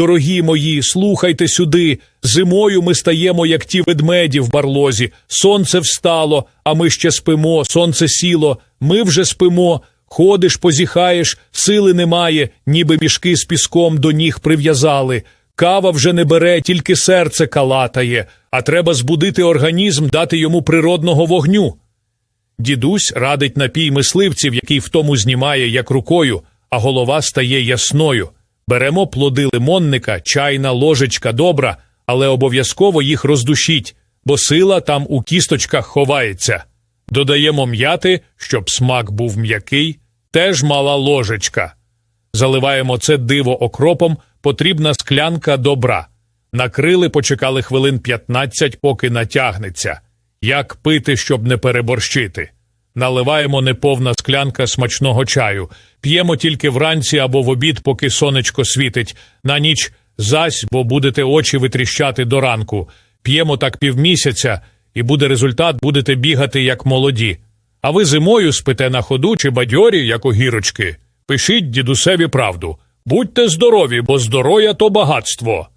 Дорогі мої, слухайте сюди. Зимою ми стаємо, як ті ведмеді в барлозі. Сонце встало, а ми ще спимо, сонце сіло, ми вже спимо. Ходиш, позіхаєш, сили немає, ніби мішки з піском до ніг прив'язали. Кава вже не бере, тільки серце калатає, а треба збудити організм, дати йому природного вогню. Дідусь радить напій мисливців, який в тому знімає як рукою, а голова стає ясною. Беремо плоди лимонника, чайна ложечка добра, але обов'язково їх роздушіть, бо сила там у кісточках ховається. Додаємо м'яти, щоб смак був м'який, теж мала ложечка. Заливаємо це диво окропом, потрібна склянка добра. Накрили, почекали хвилин 15, поки натягнеться. Як пити, щоб не переборщити? Наливаємо неповна склянка смачного чаю, п'ємо тільки вранці або в обід, поки сонечко світить, на ніч зась, бо будете очі витріщати до ранку. П'ємо так півмісяця, і буде результат, будете бігати як молоді. А ви зимою спите на ходу чи бадьорі, як огірочки. Пишіть дідусеві правду. Будьте здорові, бо здоров'я то багатство.